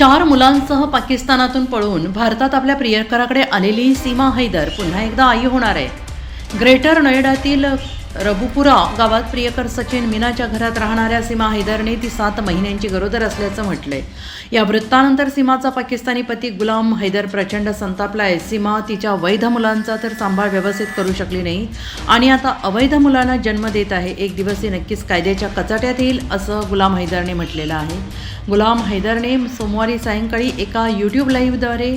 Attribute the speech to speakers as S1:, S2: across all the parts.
S1: चार मुलांसह पाकिस्तानातून पळून भारतात आपल्या प्रियकराकडे आलेली सीमा हैदर पुन्हा एकदा आई होणार आहे. ग्रेटर नोएडातील रबुपुरा गावात प्रियकर सचिन मीनाच्या घरात राहणाऱ्या सीमा हैदरने ती सात महिन्यांची गरोदर असल्याचं म्हटलंय. या वृत्तानंतर सीमाचा पाकिस्तानी पती गुलाम हैदर प्रचंड संतापलाय. सीमा तिच्या वैध मुलांचा तर सांभाळ व्यवस्थित करू शकली नाही आणि आता अवैध मुलांना जन्म देत आहे. एक दिवस ती नक्कीच कायद्याच्या कचाट्यात येईल असं गुलाम हैदरने म्हटलेलं आहे. गुलाम हैदरने सोमवारी सायंकाळी एका यूट्यूब लाईव्हद्वारे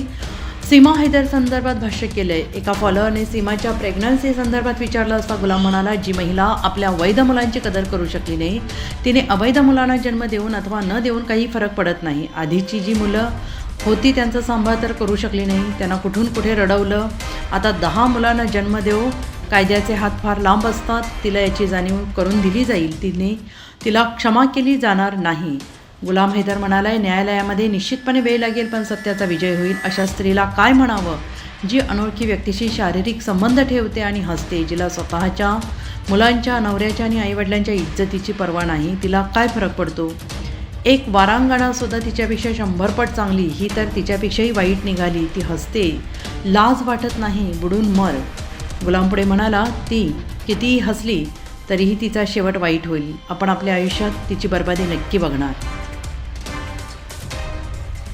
S1: सीमा हैदर संदर्भात भाष्य केलंय. एका फॉलोअरने सीमाच्या प्रेग्नन्सी संदर्भात विचारलं असता गुलाम म्हणाला जी महिला आपल्या वैध मुलांची कदर करू शकली नाही तिने अवैध मुलांना जन्म देऊन अथवा न देऊन काही फरक पडत नाही. आधीची जी मुलं होती त्यांचा सांभाळ तर करू शकली नाही. त्यांना कुठून कुठे रडवलं? आता दहा मुलांना जन्म देऊ कायद्याचे हात फार लांब असतात तिला याची जाणीव करून दिली जाईल. तिने तिला क्षमा केली जाणार नाही. गुलाम हैदर म्हणालाय न्यायालयामध्ये निश्चितपणे वेळ लागेल पण सत्याचा विजय होईल अशा स्त्रीला काय म्हणावं? जी अनोळखी व्यक्तीशी शारीरिक संबंध ठेवते आणि हसते जिला स्वतःच्या मुलांच्या नवऱ्याच्या आणि आईवडिलांच्या इज्जतीची पर्वा नाही तिला काय फरक पडतो? एक वारांगणासुद्धा तिच्यापेक्षा शंभरपट चांगली ही तर तिच्यापेक्षाही वाईट निघाली. ती हसते लाज वाटत नाही बुडून मर. गुलाम पुढे म्हणाला ती कितीही हसली तरीही तिचा शेवट वाईट होईल. आपण आपल्या आयुष्यात तिची बर्बादी नक्की बघणार.